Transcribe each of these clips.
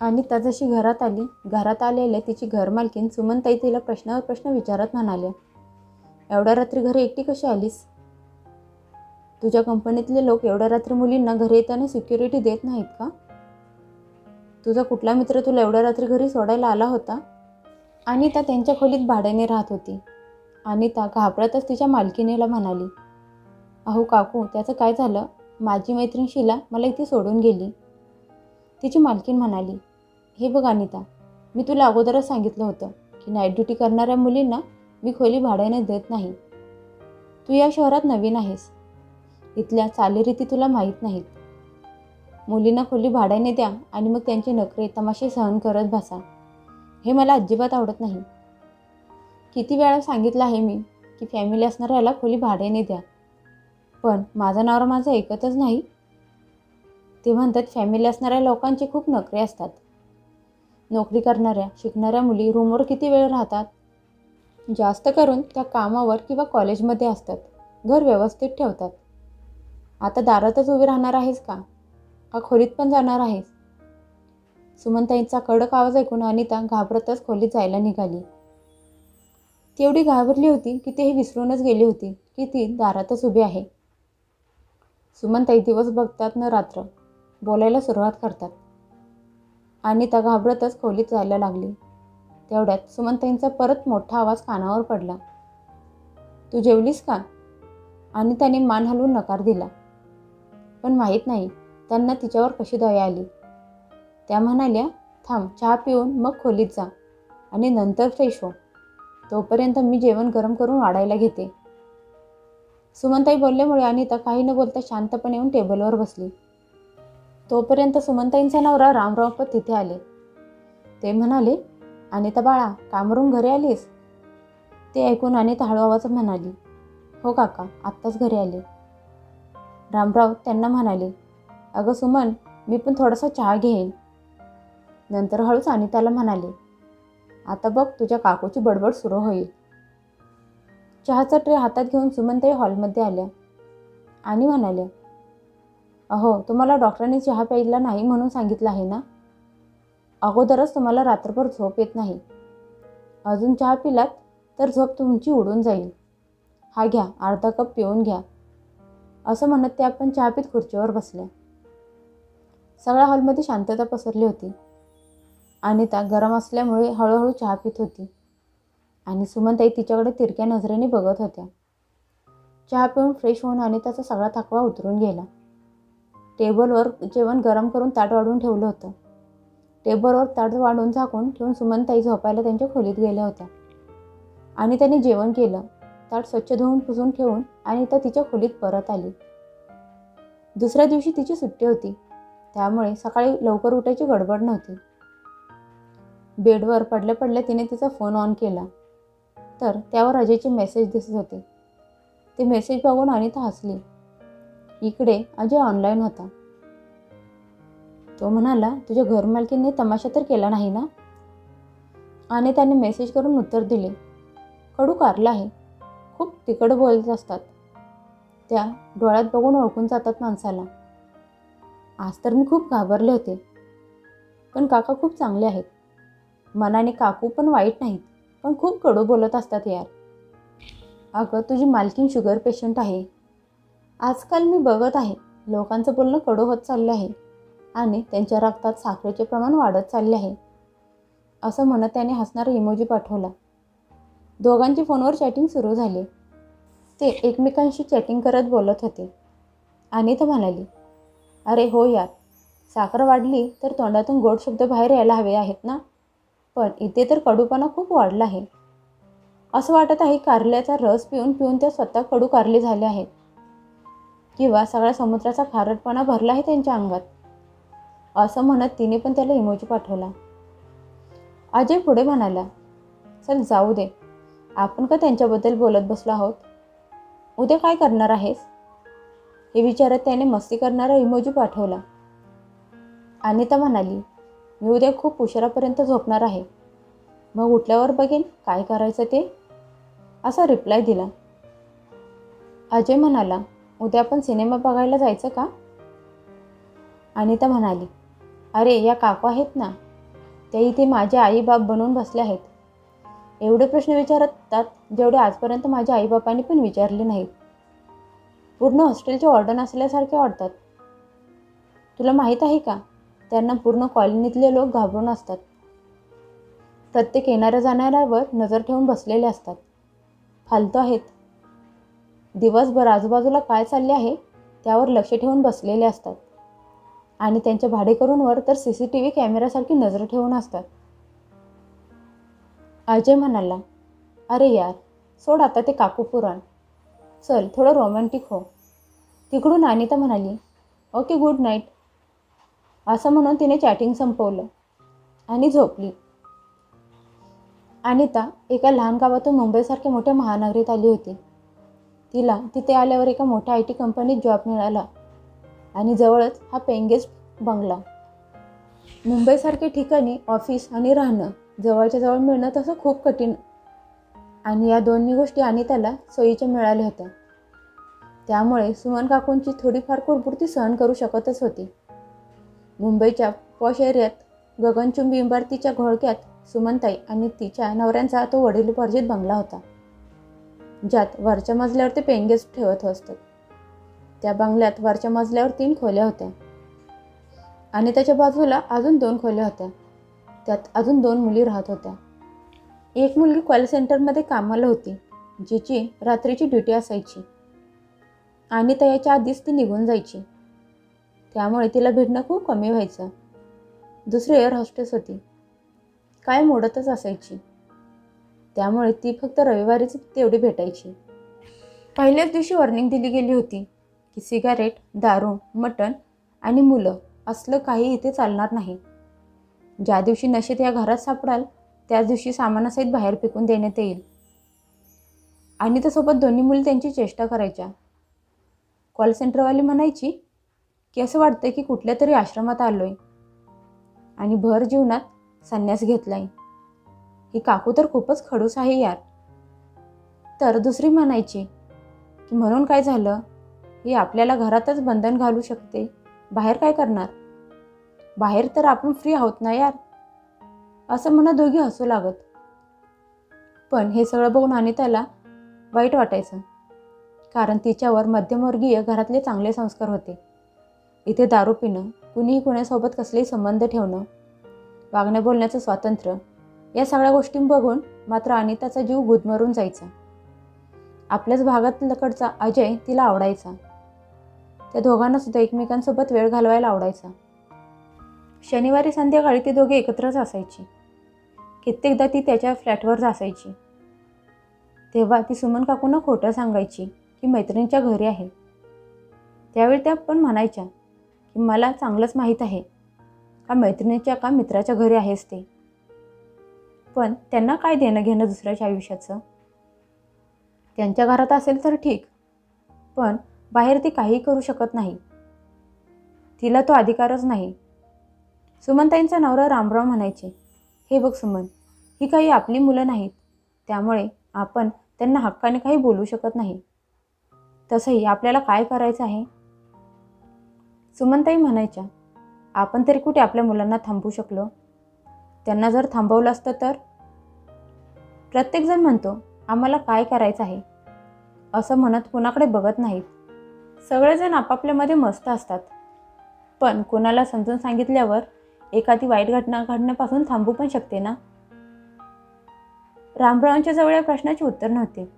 अनिता जशी घरात आली घरात आलेले तिची घरमालकीन सुमनताई तिला प्रश्नावर प्रश्न विचारत म्हणाल्या एवढ्या रात्री घरी एकटी कशी आलीस? तुझ्या कंपनीतले लोक एवढ्या रात्री मुलींना घरी येताना सिक्युरिटी देत नाहीत का? तुझा कुठला मित्र तुला एवढ्या रात्री घरी सोडायला आला होता? अनिता त्यांच्या खोलीत भाड्याने राहत होती. अनिता घाबरतच तिच्या मालकिनीला म्हणाली अहो काकू त्याचं काय झालं? माझी मैत्रीण शिला मला इथे सोडून गेली. तिची मालकीण म्हणाली हे बघ अनिता मी तुला अगोदरच सांगितलं होतं की नाईट ड्युटी करणाऱ्या मुलींना मी खोली भाड्याने देत नाही. तू या शहरात नवीन आहेस. इथल्या चालीरीती तुला माहीत नाहीत. मुलींना खोली भाड्याने द्या आणि मग त्यांचे नखरे तमाशे सहन करत बसा. हे मला अजिबात आवडत नाही. किती वेळा सांगितलं आहे मी की फॅमिली असणाऱ्याला खोली भाड्याने द्या. पण माझा नवरा माझं ऐकतच नाही ते म्हणतात फॅमिली असणाऱ्या लोकांचे खूप नखरे असतात. नोकरी करणाऱ्या शिकणाऱ्या मुली रूमवर किती वेळ राहतात? जास्त करून त्या कामावर किंवा कॉलेजमध्ये असतात. घर व्यवस्थित ठेवतात. आता दारातच उभी राहणार आहेस का? का खोलीत पण जाणार आहेस? सुमनताईंचा कडक आवाज ऐकून अनिता घाबरतच खोलीत जायला निघाली. तेवढी घाबरली होती की ते विसरूनच गेली होती की ती दारातच उभी आहे. सुमनताई दिवस बघतात न रात्र. बोलायला सुरुवात करतात. अनिता घाबरतच खोलीत जायला लागली. तेवढ्यात सुमंताईंचा परत मोठा आवाज कानावर पडला. तू जेवलीस का? आणि त्याने मान हलवून नकार दिला. पण माहीत नाही त्यांना तिच्यावर कशी दया आली? त्या म्हणाल्या थांब चहा पिऊन मग खोलीत जा आणि नंतर फ्रेश हो. तोपर्यंत मी जेवण गरम करून वाढायला घेते. सुमंताई बोलल्यामुळे अनिता काही न बोलता शांतपणे येऊन टेबलवर बसली. तोपर्यंत सुमनताईंचा नवरा रामरावपत तिथे आले. ते म्हणाले अनिता बाळा कामरून घरी आलीस? ते ऐकून अनिता हळू आवाज म्हणाली हो काका आत्ताच घरी आले. रामराव त्यांना म्हणाले अगं सुमन मी पण थोडासा चहा घेईन. नंतर हळूच अनिताला म्हणाले आता बघ तुझ्या काकूची बडबड सुरू होईल. चहाचा ट्रे हातात घेऊन सुमनताई हॉलमध्ये आल्या. आणि म्हणाल्या अहो तुम्हाला डॉक्टरांनी चहा प्यायला नाही म्हणून सांगितलं आहे ना? अगोदरच तुम्हाला रात्रभर झोप येत नाही. अजून चहा पिलात तर झोप तुमची उडून जाईल. हा घ्या अर्धा कप पिऊन घ्या. असं म्हणत ते आपण चहा पीत खुर्चीवर बसल्या. सगळ्या हॉलमध्ये शांतता पसरली होती. आणि गरम असल्यामुळे हळूहळू चहा पित होती. आणि सुमनताई तिच्याकडे तिरक्या नजरेने बघत होत्या. चहा पिऊन फ्रेश होऊन आणि त्याचा सगळा थकवा उतरून गेला. टेबलवर जेवण गरम करून ताट वाढून ठेवलं होतं. टेबलवर ताट वाढून झाकून ठेवून सुमनताई झोपायला त्यांच्या खोलीत गेल्या होत्या. आणि त्यांनी जेवण केलं. ताट स्वच्छ धुवून पुसून ठेवून आणि त्या तिच्या खोलीत परत आली. दुसऱ्या दिवशी तिची सुट्टी होती. त्यामुळे सकाळी लवकर उठायची गडबड नव्हती. बेडवर पडल्या पडल्या तिने तिचा फोन ऑन केला. तर त्यावर अजयचे मेसेज दिसत होते. ते मेसेज बघून अनिता हसली. इकडे अजय ऑनलाईन होता. तो म्हणाला तुझ्या घरमालकीने तमाशा तर केला नाही ना? आणि त्याने मेसेज करून उत्तर दिले कडू कारला आहे. खूप तिकड बोलत असतात. त्या डोळ्यात बघून ओळखून जातात माणसाला. आज तर मी खूप घाबरले होते. पण काका खूप चांगले आहेत. मनाने काकू पण वाईट नाहीत पण खूप कडू बोलत असतात यार. अगं तुझी मालकीन शुगर पेशंट आहे. आजकाल मी बघत आहे. लोकांचं बोलणं कडू होत चाललं आहे आणि त्यांच्या रक्तात साखरेचे प्रमाण वाढत चालले आहे. असं म्हणत त्याने हसणारा इमोजी पाठवला. दोघांची फोनवर चॅटिंग सुरू झाली. ते एकमेकांशी चॅटिंग करत बोलत होते. आणि तर म्हणाली अरे हो यार साखर वाढली तर तोंडातून गोड शब्द बाहेर यायला हवे आहेत ना? पण इथे तर कडूपणा खूप वाढला आहे. असं वाटत आहे कारल्याचा रस पिऊन पिऊन त्या स्वतः कडू कारले झाले आहेत. किंवा सगळ्या समुद्राचा खारटपणा भरला आहे त्यांच्या अंगात. असं म्हणत तिने पण त्याला इमोजी पाठवला. अजय पुढे म्हणाला चल जाऊ दे. आपण का त्यांच्याबद्दल बोलत बसलो आहोत? उद्या काय करणार आहेस? हे विचारत त्याने मस्ती करणारा इमोजी पाठवला. अनिता म्हणाली मी उद्या खूप उशिरापर्यंत झोपणार आहे. मग उठल्यावर बघेन काय करायचं ते. असा रिप्लाय दिला. अजय म्हणाला उद्या आपण सिनेमा बघायला जायचं का? अनिता म्हणाली अरे या काकू आहेत ना? ते इथे माझे आईबाप बनवून बसले आहेत. एवढे प्रश्न विचारतात जेवढे आजपर्यंत माझ्या आईबापांनी पण विचारले नाहीत. पूर्ण हॉस्टेलचे ऑर्डर असल्यासारखे वाटतात. तुला माहीत आहे का? त्यांना पूर्ण कॉलनीतले लोक घाबरून असतात. प्रत्येक येणाऱ्या जाणाऱ्यावर नजर ठेवून बसलेले असतात. फालतू आहेत. दिवसभर आजूबाजूला काय चालले आहे त्यावर लक्ष ठेवून बसलेले असतात. आणि त्यांच्या भाडेकरूंवर तर सी सी टी व्ही कॅमेऱ्यासारखी नजर ठेवून असतात. अजय म्हणाला अरे यार सोड आता ते काकू पुराण. चल थोडं रोमॅन्टिक हो. तिकडून अनिता म्हणाली ओके गुड नाईट असं म्हणून तिने चॅटिंग संपवलं आणि झोपली. अनिता एका लहान गावातून मुंबईसारख्या मोठ्या महानगरीत आली होती. तिला तिथे आल्यावर एका मोठ्या आय टी कंपनीत जॉब मिळाला आणि जवळच हा पेंगेस्ट बंगला. मुंबईसारख्या ठिकाणी ऑफिस आणि राहणं जवळच्या जवळ मिळणं तसं खूप कठीण. आणि या दोन्ही गोष्टी आणि त्याला सोयीच्या मिळाल्या होत्या. त्यामुळे सुमन काकूंची थोडीफार कुरपुरती सहन करू शकतच होती. मुंबईच्या पॉश एरियात गगनचुंबी इमारतीच्या घोळक्यात सुमनताई आणि तिच्या नवऱ्यांचा तो वडीलपर्जित बंगला होता. ज्यात वरच्या मजल्यावर ते ठेवत असतात त्या बंगल्यात वरच्या मजल्यावर तीन खोल्या होत्या. आणि त्याच्या बाजूला अजून दोन खोल्या होत्या. त्यात अजून दोन मुली राहत होत्या. एक मुलगी कॉल सेंटरमध्ये कामाला होती जिची रात्रीची ड्युटी असायची. आणि त्याच्या आधीच ती निघून जायची. त्यामुळे तिला भेटणं खूप कमी व्हायचं. दुसरी एअर हॉस्टेस होती. काय मोडतच असायची. त्यामुळे ती फक्त रविवारीच तेवढी भेटायची. पहिल्याच दिवशी वॉर्निंग दिली गेली होती की सिगारेट दारू मटण आणि मुलं असलं काही इथे चालणार नाही. ज्या दिवशी नशेत या घरात सापडाल त्याच दिवशी सामानासहित बाहेर फेकून देण्यात येईल. आणि त्यासोबत दोन्ही मुली त्यांची चेष्टा करायच्या. कॉल सेंटरवाली म्हणायची की असं वाटतं की कुठल्या तरी आश्रमात आलो आहे आणि भर जीवनात संन्यास घेतला आहे ही काकू तर खूपच खडूस आहे यार. तर दुसरी म्हणायची की म्हणून काय झालं? ही आपल्याला घरातच बंधन घालू शकते. बाहेर काय करणार? बाहेर तर आपण फ्री आहोत ना यार? असं म्हणत दोघी हसू लागत. पण हे सगळं बघून आणि त्याला वाईट वाटायचं. कारण तिच्यावर मध्यमवर्गीय घरातले चांगले संस्कार होते. इथे दारू पिणं कुणीही कुणासोबत कसलेही संबंध ठेवणं वागण्या बोलण्याचं स्वातंत्र्य या सगळ्या गोष्टी बघून मात्र अनिताचा जीव गुदमरून जायचा. आपल्याच भागातकडचा अजय तिला आवडायचा. त्या दोघांना सुद्धा एकमेकांसोबत वेळ घालवायला आवडायचा. शनिवारी संध्याकाळी ते दोघे एकत्रच असायची. कित्येकदा ती त्याच्या फ्लॅटवर असायची तेव्हा ती सुमन काकूंना खोटं सांगायची की मैत्रिणीच्या घरी आहे. त्यावेळी त्या पण म्हणायच्या की मला चांगलंच माहीत आहे. का मैत्रिणीच्या का मित्राच्या घरी आहेस ते? पण त्यांना काय देणं घेणं दुसऱ्याच्या आयुष्याचं? त्यांच्या घरात असेल तर ठीक पण बाहेर ती काहीही करू शकत नाही. तिला तो अधिकारच नाही. सुमनताईंचा नवरा रामराव म्हणायचे हे बघ सुमन ही काही आपली मुलं नाहीत त्यामुळे आपण त्यांना हक्काने काही बोलू शकत नाही. तसंही आपल्याला काय करायचं आहे? सुमनताई म्हणायच्या आपण तरी कुठे आपल्या मुलांना थांबवू शकलो? त्यांना जर थांबवलं असतं तर? प्रत्येकजण म्हणतो आम्हाला काय करायचं आहे? असं म्हणत कुणाकडे बघत नाहीत. सगळेजण आपापल्यामध्ये मस्त असतात. पण कोणाला समजून सांगितल्यावर एखादी वाईट घटना घडण्यापासून थांबू पण शकते ना? रामरावांच्या जवळ या प्रश्नाचे उत्तर नव्हते.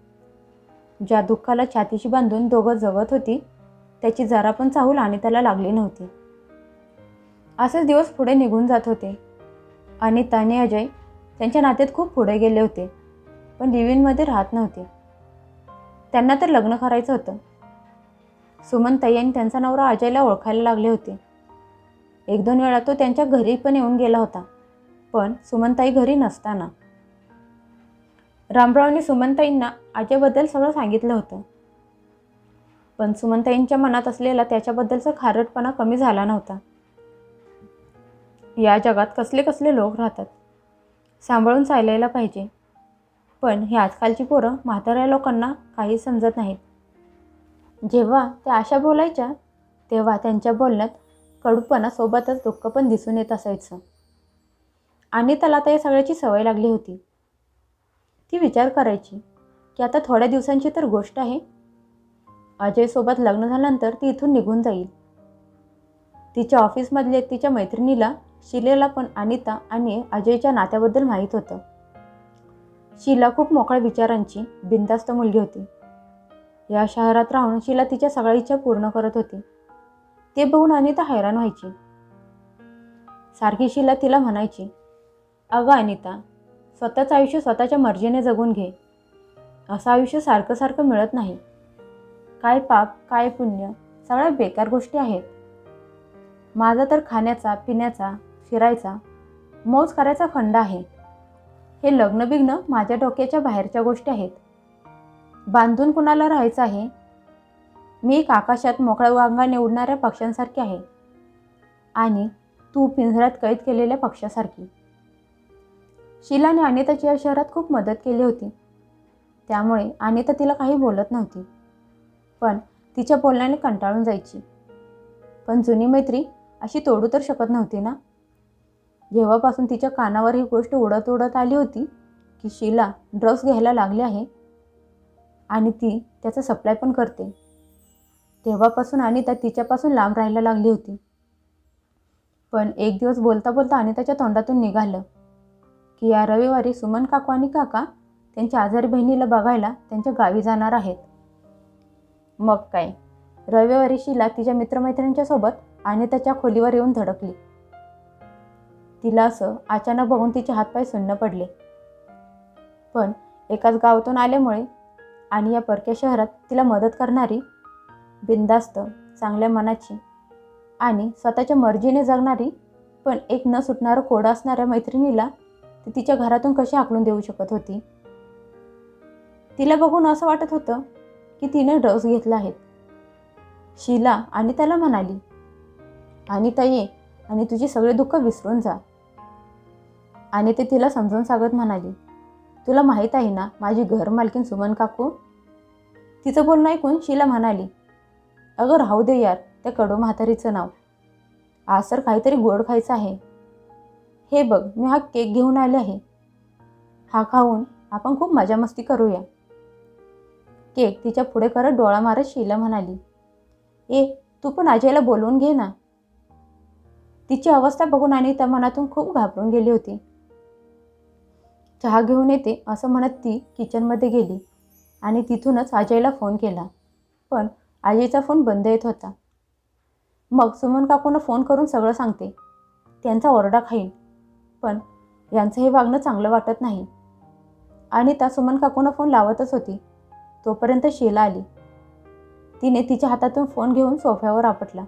ज्या दुःखाला छातीशी बांधून दोघं जगत होती त्याची जरा पण चाहूल आणि त्याला लागली नव्हती. असेच दिवस पुढे निघून जात होते. आणि ताने अजय त्यांच्या नात्यात खूप पुढे गेले होते पण लिव्हिनमध्ये राहत नव्हते. त्यांना तर लग्न करायचं होतं. सुमनताई आणि त्यांचा नवरा अजयला ओळखायला लागले होते. एक दोन वेळा तो त्यांच्या घरी पण येऊन गेला होता पण सुमनताई घरी नसताना. रामरावने सुमनताईंना अजयबद्दल सगळं सांगितलं होतं. पण सुमनताईंच्या मनात असलेला त्याच्याबद्दलचा खारटपणा कमी झाला नव्हता. या जगात कसले कसले लोक राहतात? सांभाळून चालायला पाहिजे. पण ही आजकालची पोरं म्हाताऱ्या लोकांना काही समजत नाहीत. जेव्हा त्या अशा बोलायच्या तेव्हा त्यांच्या बोलण्यात कडूपणासोबतच दुःख पण दिसून येत असायचं. आणि त्याला आता या सगळ्याची सवय लागली होती. ती विचार करायची की आता थोड्या दिवसांची तर गोष्ट आहे. अजयसोबत लग्न झाल्यानंतर ती इथून निघून जाईल. तिच्या ऑफिसमधले तिच्या मैत्रिणीला शिलेला पण अनिता आणि अजयच्या नात्याबद्दल माहीत होतं. शिला खूप मोकळ्या विचारांची बिनधास्त मुलगी होती. या शहरात राहून शिला तिच्या सगळ्या इच्छा पूर्ण करत होती. ते बघून अनिता हैराण व्हायची. सारखी शिला तिला म्हणायची अगं अनिता स्वतःचं आयुष्य स्वतःच्या मर्जीने जगून घे. असं आयुष्य सारखं सारखं मिळत नाही. काय पाप काय पुण्य सगळ्या बेकार गोष्टी आहेत. माझा तर खाण्याचा पिण्याचा फिरायचा मौज करायचा खंड आहे. हे लग्नबिग्न माझ्या डोक्याच्या बाहेरच्या गोष्टी आहेत. बांधून कुणाला राहायचं आहे? मी एक आकाशात मोकळ्या वांगाने उडणाऱ्या पक्ष्यांसारखी आहे. आणि तू पिंजऱ्यात कैद केलेल्या पक्षासारखी शिलाने अनिताची या शहरात खूप मदत केली होती. त्यामुळे अनिता तिला काही बोलत नव्हती. पण तिच्या बोलण्याने कंटाळून जायची. पण जुनी मैत्री अशी तोडू तर शकत नव्हती ना? जेव्हापासून तिच्या कानावर ही गोष्ट उडत उडत आली होती की शीला ड्रग्स घ्यायला लागली आहे आणि ती त्याचा सप्लाय पण करते. तेव्हापासून अनिता तिच्यापासून लांब राहायला लागली होती. पण एक दिवस बोलता बोलता अनिताच्या तोंडातून निघालं की या रविवारी सुमन काकू आणि काका त्यांच्या आजारी बहिणीला बघायला त्यांच्या गावी जाणार आहेत. मग काय? रविवारी शिला तिच्या मित्रमैत्रिणींच्या सोबत अनिताच्या खोलीवर येऊन धडकली. तिला असं अचानक बघून तिचे हातपाय सुन्न पडले. पण एकाच गावातून आल्यामुळे आणि या परक्या शहरात तिला मदत करणारी बिंदास्त चांगल्या मनाची आणि स्वतःच्या मर्जीने जगणारी पण एक न सुटणारं कोडा असणाऱ्या मैत्रिणीला ती तिच्या घरातून कशी आकलून देऊ शकत होती? तिला बघून असं वाटत होतं की तिने ड्रग्स घेतला आहेत शिला आणि त्याला म्हणाली आणि ताई आणि तुझी सगळे दुःख विसरून जा. आणि ते तिला समजून सांगत म्हणाली तुला माहीत आहे ना माझी घर मालकीन सुमन काकू? तिचं बोलणं ऐकून शिला म्हणाली अगं राहू दे यार त्या कडू म्हातारीचं नाव. आज तर काहीतरी गोड खायचं आहे. हे बघ मी हा केक घेऊन आले आहे. हा खाऊन आपण खूप मजा मस्ती करूया. केक तिच्या पुढे करत डोळा मारत शिला म्हणाली ए तू पण अजयला बोलवून घे ना. तिची अवस्था बघून आणि त्या मनातून खूप घाबरून गेली होती. चहा घेऊन येते असं म्हणत ती किचनमध्ये गेली आणि तिथूनच अजयला फोन केला. पण अजयचा फोन बंद येत होता. मग सुमन काकूनं फोन करून सगळं सांगते. त्यांचा ओरडा खाईन पण यांचं हे वागणं चांगलं वाटत नाही. आणि त्या सुमन काकूनं फोन लावतच होती. तोपर्यंत शेला आली. तिने तिच्या हातातून फोन घेऊन सोफ्यावर आपटला.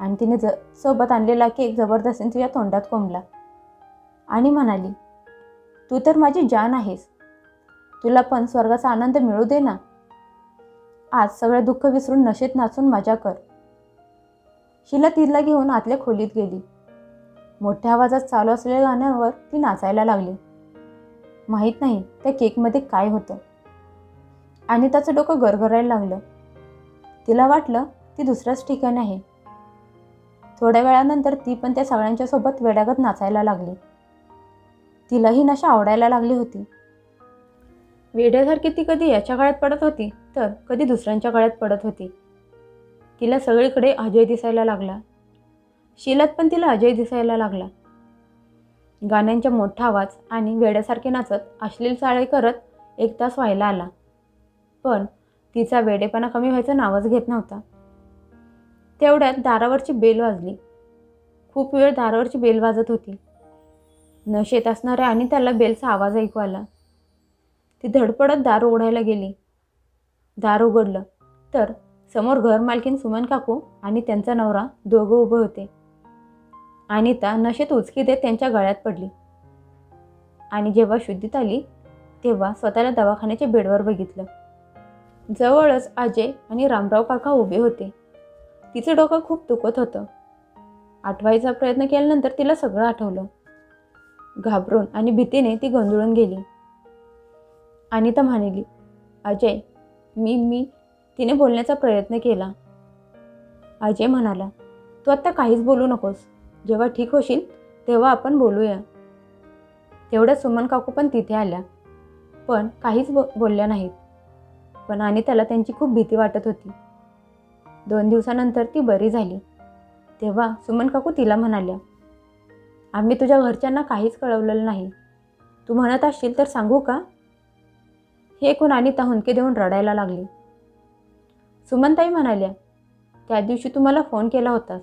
आणि तिने ज सोबत आणलेला केक जबरदस्तीने तिच्या तोंडात कोंबला. आणि म्हणाली तू तर माझी जान आहेस. तुला पण स्वर्गाचा आनंद मिळू दे ना. आज सगळं दुःख विसरून नशेत नाचून मजा कर. शिला तिला घेऊन आतल्या खोलीत गेली. मोठ्या आवाजात चालू असलेल्या गाण्यावर ती नाचायला लागली. माहीत नाही त्या केकमध्ये काय होतं. आणि त्याचं डोकं गरगरायला लागलं. तिला वाटलं ती दुसऱ्याच ठिकाणी आहे. थोड्या वेळानंतर ती पण त्या सगळ्यांच्या सोबत वेड्यागत नाचायला लागली. तिला ही नशा आवडायला लागली होती. वेड्यासारखी ती कधी याच्या काळात पडत होती तर कधी दुसऱ्यांच्या काळात पडत होती. तिला सगळीकडे अजय दिसायला लागला. शिलात पण तिला अजय दिसायला लागला. गाण्यांचा मोठा आवाज आणि वेड्यासारखे नाचत अश्लील चाळे करत एक तास व्हायला आला. पण तिचा वेडेपणा कमी व्हायचं नावच घेत नव्हता. तेवढ्यात दारावरची बेल वाजली. खूप वेळ दारावरची बेल वाजत होती. नशेत असणाऱ्या आणि त्याला बेलचा आवाज ऐकू आला. ती धडपडत दार उघडायला गेली. दार उघडलं. तर समोर घर मालकीन सुमन काकू आणि त्यांचा नवरा दोघं उभे होते. अनिता नशेत उचकी देत त्यांच्या गळ्यात पडली. आणि जेव्हा शुद्धीत आली तेव्हा स्वतःला दवाखान्याच्या बेडवर बघितलं. जवळच अजय आणि रामराव काका उभे होते. तिचं डोकं खूप दुखत होतं. आठवायचा प्रयत्न केल्यानंतर तिला सगळं आठवलं. घाबरून आणि भीतीने ती गोंधळून गेली. अनिता म्हणाली अजय मी मी तिने बोलण्याचा प्रयत्न केला. अजय म्हणाला तू आत्ता काहीच बोलू नकोस. जेव्हा ठीक होशील तेव्हा आपण बोलूया. तेवढ्या सुमन काकू पण तिथे आल्या. पण काहीच बो बोलल्या नाहीत. पण आणि त्याला त्यांची खूप भीती वाटत होती. दोन दिवसानंतर ती बरी झाली. तेव्हा सुमन काकू तिला म्हणाल्या आम्ही तुझ्या घरच्यांना काहीच कळवलेलं नाही. तू म्हणत असशील तर सांगू का? हे ऐकून अनिता हुंके देऊन रडायला लागली. सुमनताई म्हणाल्या त्या दिवशी तू मला फोन केला होतास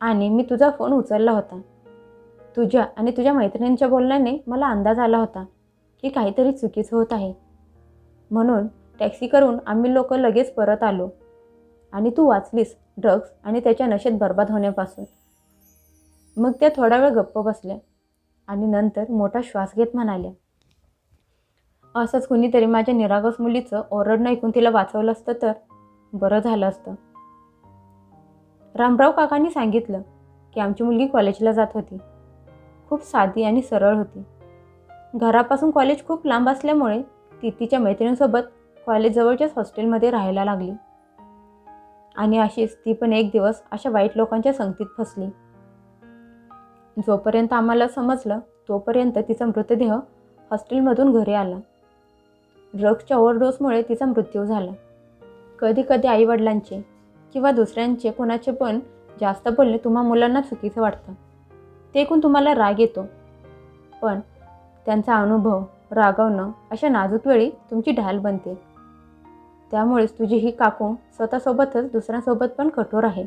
आणि मी तुझा फोन उचलला होता. तुझ्या आणि तुझ्या मैत्रिणींच्या बोलण्याने मला अंदाज आला होता की काहीतरी चुकीचं होत आहे. म्हणून टॅक्सी करून आम्ही लोक लगेच परत आलो. आणि तू वाचलीस ड्रग्ज आणि त्याच्या नशेत बर्बाद होण्यापासून. मग त्या थोडा वेळ गप्प बसल्या आणि नंतर मोठा श्वास घेत म्हणाल्या असंच कुणीतरी माझ्या निरागस मुलीचं ओरडणं ऐकून तिला वाचवलं असतं तर बरं झालं असतं. रामराव काकांनी सांगितलं की आमची मुलगी कॉलेजला जात होती. खूप साधी आणि सरळ होती. घरापासून कॉलेज खूप लांब असल्यामुळे ती तिच्या मैत्रिणींसोबत कॉलेजजवळच्याच हॉस्टेलमध्ये राहायला लागली. आणि अशीच ती पण एक दिवस अशा वाईट लोकांच्या संगतीत फसली. जोपर्यंत आम्हाला समजलं तोपर्यंत तिचा मृतदेह हॉस्टेलमधून घरी आला. ड्रग्सच्या ओव्हरडोसमुळे तिचा मृत्यू झाला. कधी कधी आईवडिलांचे किंवा दुसऱ्यांचे कोणाचे पण जास्त बोलणे तुम्हा मुलांना चुकीचं वाटतं. ते ऐकून तुम्हाला राग येतो. पण त्यांचा अनुभव रागवणं अशा नाजूक वेळी तुमची ढाल बनते. त्यामुळेच तुझी ही काकू स्वतःसोबतच दुसऱ्यांसोबत पण कठोर आहे.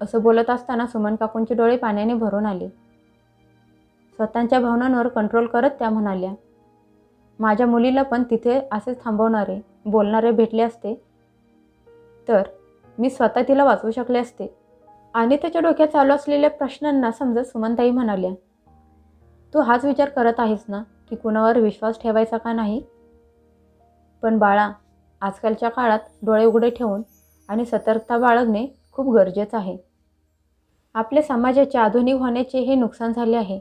असं बोलत असताना सुमन काकूंचे डोळे पाण्याने भरून आले. स्वतःच्या भावनांवर कंट्रोल करत त्या म्हणाल्या माझ्या मुलीला पण तिथे असेच थांबवणारे बोलणारे भेटले असते. तर मी स्वतः तिला वाचवू शकले असते. आणि त्याच्या डोक्यात चालू असलेल्या प्रश्नांना समजत सुमनताई म्हणाल्या तू हाच विचार करत आहेस ना की कुणावर विश्वास ठेवायचा का नाही? पण बाळा आजकालच्या काळात डोळे उघडे ठेवून आणि सतर्कता बाळगणे खूप गरजेचं आहे. आपल्या समाजाचे आधुनिक होण्याचे हे नुकसान झाले आहे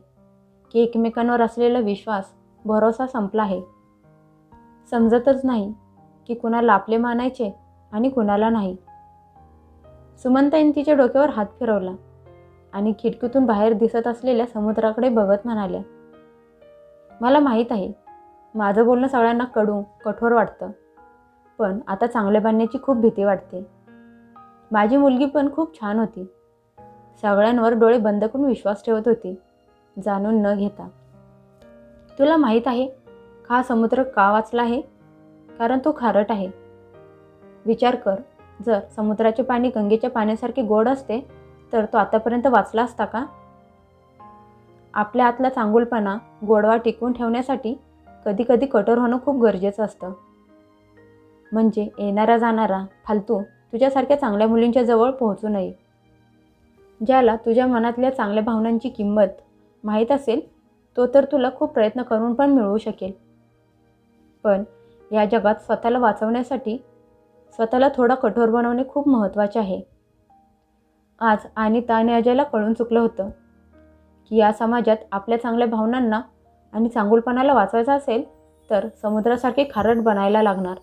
की एकमेकांवर असलेला विश्वास भरोसा संपला आहे. समजतच नाही की कुणाला आपले मानायचे आणि कुणाला नाही. सुमंताईन तिच्या डोक्यावर हात फिरवला आणि खिडकीतून बाहेर दिसत असलेल्या समुद्राकडे बघत म्हणाल्या मला माहीत आहे माझं बोलणं सगळ्यांना कडू कठोर वाटतं. पण आता चांगले बनण्याची खूप भीती वाटते. माझी मुलगी पण खूप छान होती. सगळ्यांवर डोळे बंद करून विश्वास ठेवत होती जाणून न घेता. तुला माहीत आहे हा समुद्र का वाचला आहे? कारण तो खारट आहे. विचार कर जर समुद्राचे पाणी गंगेच्या पाण्यासारखे गोड असते तर तो आतापर्यंत वाचला असता का? आपल्या आतला चांगुलपणा गोडवा टिकवून ठेवण्यासाठी कधीकधी कठोर होणं खूप गरजेचं असतं. म्हणजे येणारा जाणारा फालतू तुझ्यासारख्या चांगल्या मुलींच्या जवळ पोहोचू नये. ज्याला तुझ्या मनातल्या चांगल्या भावनांची किंमत माहीत असेल तो तर तुला खूप प्रयत्न करून पण मिळवू शकेल. पण या जगात स्वतःला वाचवण्यासाठी स्वतःला थोडा कठोर बनवणे खूप महत्त्वाचे आहे. आज अनिता आणि अजयला कळून चुकलं होतं की या समाजात आपल्या चांगल्या भावनांना आणि चांगुलपणाला वाचवायचं असेल तर समुद्रासारखे खारट बनायला लागणार.